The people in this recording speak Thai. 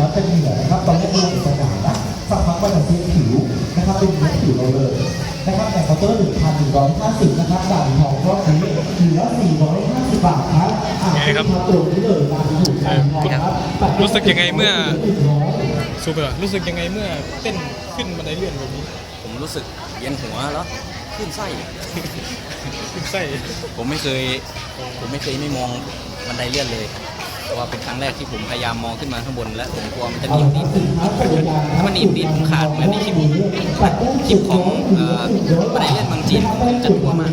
นะเป็นเหนือนะครับตอนแรกดูเอกสารนะสักพักมันจะเสียผิวนะครับเป็นเนื้อผิวเราเลยนะครับแต่เคาน์เตอร์1,150นะครับด่านทองรอบนี้เหลือ450บาทครับอะไงครับมาตรวจนี้เลยร้านถูกใจทองครับรู้สึกยังไงเมื่อ100ซูเปอร์รู้สึกยังไงเมื่อเต้นขึ้นบันไดเลื่อนแบบนี้ ผมรู้สึกเวียนหัวแล้วขึ้นไส้ขึ้นไส้ผมไม่เคย ผมไม่เคยไม่มองบันไดเลื่อนเลย พราะว่าเป็นครั้งแรกที่ผมพยายามมองขึ้นมาข้างบน และผมกลัวมันจะหนีบติดถ้ามันหนีบติดผมขาดเหมือนในคลิปคลิปของเอ่อบันไดเลื่อนบางจีนผมจะกลัวมาก